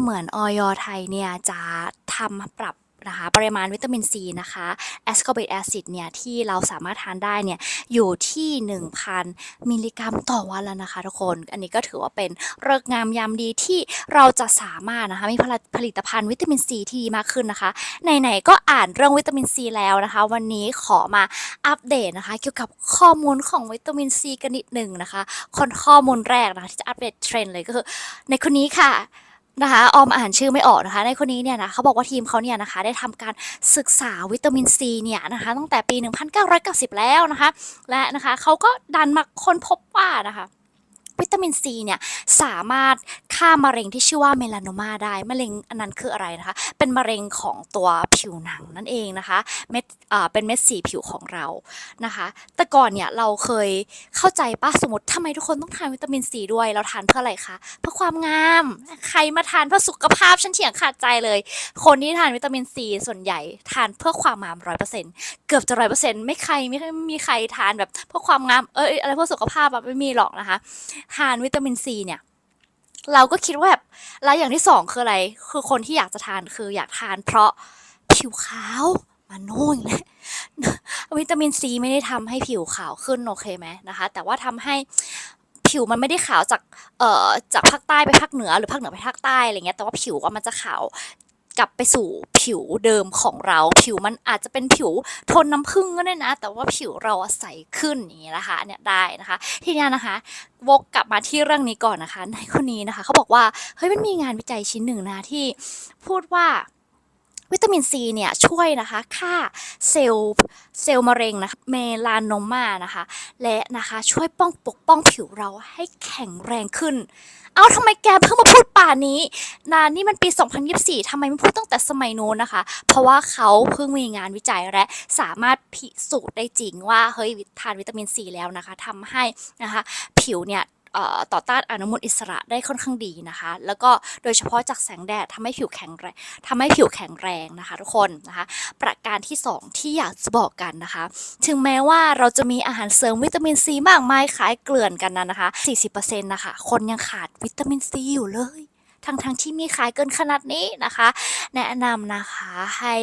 เหมือนออยไทยเนี่ยจะทำปรับนะคะปริมาณวิตามินซีนะคะแอสคอร์บิกแอซิดเนี่ยที่เราสามารถทานได้เนี่ยอยู่ที่ 1,000 มิลลิกรัมต่อวันแล้วนะคะทุกคน อันนี้ก็ถือว่าเป็นเลิกษ์งามยามดีที่เราจะสามารถนะคะมีผลิตผลิตภัณฑ์วิตามินซีที่ดีมากขึ้นนะคะไหนๆก็อ่านเรื่องวิตามินซีแล้วนะคะ วันนี้ขอมาอัปเดตนะคะ เกี่ยวกับข้อมูลของวิตามินซีกันนิดหนึ่งนะคะคนข้อมูลแรกนะคะที่จะอัปเดตเทรนด์เลยก็คือในคนนี้ค่ะ นะคะ ออมอ่านชื่อไม่ออกนะคะ ในคนนี้เนี่ยนะเขาบอกว่าทีมเขาเนี่ยนะคะ ได้ทำการศึกษาวิตามินซีเนี่ยนะคะ ตั้งแต่ปี 1990 แล้วนะคะ และนะคะเขาก็ดันมาค้นพบว่านะคะ วิตามินซีเนี่ยสามารถฆ่ามะเร็งที่ชื่อว่าเมลานโมาได้มะเร็งอันนั้นคืออะไรนะคะ เป็นมะเร็งของตัวผิวหนังนั่นเองนะคะเม็ดเป็นเม็ดสีผิวของเรานะคะ แต่ก่อนเนี่ยเราเคยเข้าใจปะสมมติทำไมทุกคนต้องทานวิตามินซีด้วยเราทานเพื่ออะไรคะเพื่อความงามใครมาทานเพื่อสุขภาพฉันเถียงขาดใจเลย คนที่ทานวิตามินซีส่วนใหญ่ทานเพื่อความงามร้อยเปอร์เซ็นต์เกือบจะร้อยเปอร์เซ็นต์ไม่ใครไม่ม่มีใครทานแบบเพื่อความงามเอยอะไรเพื่อสุขภาพอะไม่มีหรอกนะคะทานวิตามินซีเนี่ย เราก็คิดว่าแบบแล้วอย่างที่สองคืออะไร คือคนที่อยากจะทานคืออยากทานเพราะผิวขาวมาโน่นแหละวิตามินซีไม่ได้ทำให้ผิวขาวขึ้นโอเคไหมนะคะ แต่ว่าทำให้ผิวมันไม่ได้ขาวจากเอ่อจากภาคใต้ไปภาคเหนือหรือภาคเหนือไปภาคใต้อะไรเงี้ยแต่ว่าผิวว่ามันจะขาว กลับไปสู่ผิวเดิมของเรา ผิวมันอาจจะเป็นผิวทนน้ำผึ้งก็ได้นะ แต่ว่าผิวเราใสขึ้นอย่างนี้นะคะเนี่ยได้นะคะ ทีนี้นะคะวกกลับมาที่เรื่องนี้ก่อนนะคะในคนนี้นะคะเขาบอกว่าเฮ้ยมันมีงานวิจัยชิ้นหนึ่งนะที่พูดว่า วิตามินซีเนี่ยช่วยนะคะฆ่าเซลล์เซลล์มะเร็งนะคะเมลานโนมานะคะและนะคะช่วยป้องปกป้องผิวเราให้แข็งแรงขึ้น เอาทำไมแกเพิ่งมาพูดป่านนี้นานี่มันปี 2024 ทำไมไม่พูดตั้งแต่สมัยนู้นนะคะ เพราะว่าเขาเพิ่งมีงานวิจัยและสามารถพิสูจน์ได้จริงว่าเฮ้ยทานวิตามินซีแล้วนะคะทำให้นะคะผิวเนี่ย ต่อต้านอนุมูลอิสระได้ค่อนข้างดีนะคะ แล้วก็โดยเฉพาะจากแสงแดดทำให้ผิวแข็งแรงทำให้ผิวแข็งแรงนะคะทุกคนนะคะ ประการที่ 2 ที่อยากจะบอกกันนะคะ ถึงแม้ว่าเราจะมีอาหารเสริมวิตามินซีมากมายขายเกลื่อนกันนะนะคะ 40%นะคะ คนยังขาดวิตามินซีอยู่เลย ทั้งๆที่มีขายเกินขนาดนี้นะคะ แนะนำนะคะให้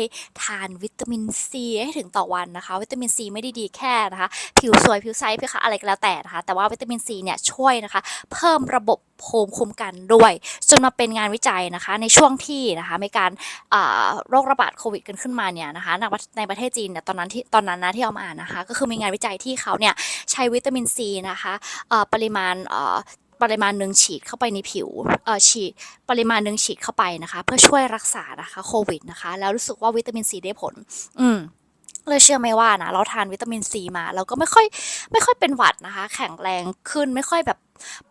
ทานวิตามินซีให้ถึงต่อวันนะคะ วิตามินซีไม่ได้ดีแค่นะคะ ผิวสวยผิวใสผิวขาวอะไรก็แล้วแต่นะคะ แต่ว่าวิตามินซีเนี่ยช่วยนะคะ เพิ่มระบบภูมิคุ้มกันด้วย จนมาเป็นงานวิจัยนะคะ ในช่วงที่นะคะมีการอ่าโรคระบาดโควิดกันขึ้นมาเนี่ยนะคะในประเทศจีนเนี่ยตอนนั้นที่ตอนนั้นนะที่เอามาอ่านนะคะ ก็คือมีงานวิจัยที่เขาเนี่ยใช้วิตามินซีนะคะเอ่อปริมาณเอ่อ ปริมาณหนึ่งฉีดเข้าไปในผิวเอ่อฉีดปริมาณหนึ่งฉีดเข้าไปนะคะ เพื่อช่วยรักษานะคะโควิดนะคะ แล้วรู้สึกว่าวิตามินซีได้ผล อืมเลยเชื่อไหมว่านะเราทานวิตามินซีมา เราก็ไม่ค่อยไม่ค่อยเป็นหวัดนะคะ แข็งแรงขึ้นไม่ค่อยแบบ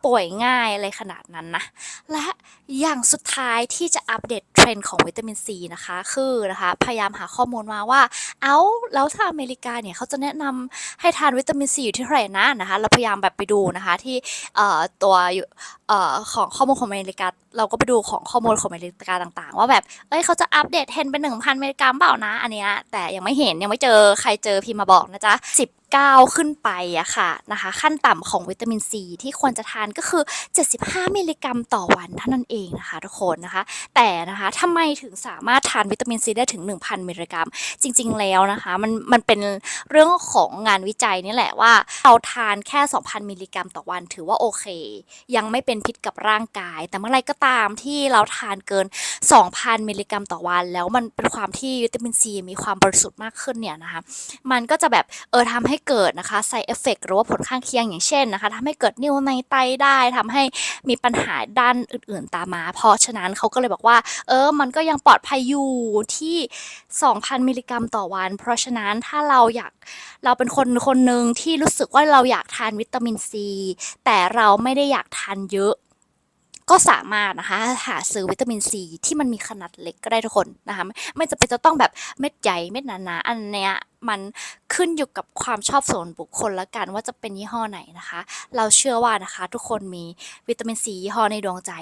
ป่วยง่ายอะไรขนาดนั้นนะ และอย่างสุดท้ายที่จะอัปเดตเทรนด์ของวิตามินซีนะคะ คือนะคะพยายามหาข้อมูลมาว่า เอ้าแล้วถ้าอเมริกาเนี่ยเขาจะแนะนำให้ทานวิตามินซีอยู่ที่เท่าไหร่นะนะคะ เราพยายามแบบไปดูนะคะที่ตัวออของข้อมูลของอเมริกา เราก็ไปดูของข้อมูลของอเมริกาต่าง ๆ ว่าแบบเอ้ยเขาจะอัปเดตเทรนด์เป็น1,000มิลลิกรัมเปล่านะอันเนี้ยแต่ยังไม่เห็นยังไม่เจอใครเจอพิมพ์มาบอกนะจ๊ะ 9 ขึ้นไปอะค่ะนะคะขั้นต่ำของวิตามินซีที่ควรจะทานก็คือ 75 มิลลิกรัมต่อวันเท่านั้นเองนะคะทุกคนนะคะ แต่นะคะทำไมถึงสามารถทานวิตามินซีได้ถึง 1,000 มิลลิกรัม จริง ๆ แล้วนะคะมันมันเป็นเรื่องของงานวิจัยนี่แหละว่า เราทานแค่ 2,000 มิลลิกรัมต่อวันถือว่าโอเค ยังไม่เป็นพิษกับร่างกาย แต่เมื่อไรก็ตามที่เราทานเกิน 2,000 มิลลิกรัมต่อวัน แล้วมันเป็นความที่วิตามินซีมีความบริสุทธิ์มากขึ้นเนี่ยนะคะมันก็จะแบบเออทำให้เกิดนะคะ side effect หรือว่าผลข้างเคียงอย่างเช่นนะคะทำให้เกิดนิ่วในไตได้ทำให้มีปัญหาด้านอื่นๆตามมา เพราะฉะนั้นเขาก็เลยบอกว่า เออ มันก็ยังปลอดภัยอยู่ที่ 2,000 มิลลิกรัมต่อวัน เพราะฉะนั้นถ้าเราอยากเราเป็นคนคนหนึ่งที่รู้สึกว่าเราอยากทานวิตามินซี แต่เราไม่ได้อยากทานเยอะก็สามารถนะคะหาซื้อวิตามินซีที่มันมีขนาดเล็กก็ได้ทุกคนนะคะไม่ไม่จำเป็นจะต้องแบบเม็ดใหญ่เม็ดหนาๆอันเนี้ยมัน ขึ้นอยู่กับความชอบส่วนบุคคลละกันว่าจะเป็นยี่ห้อไหนนะคะ เราเชื่อว่านะคะ ทุกคนมีวิตามินซียี่ห้อในดวงใจ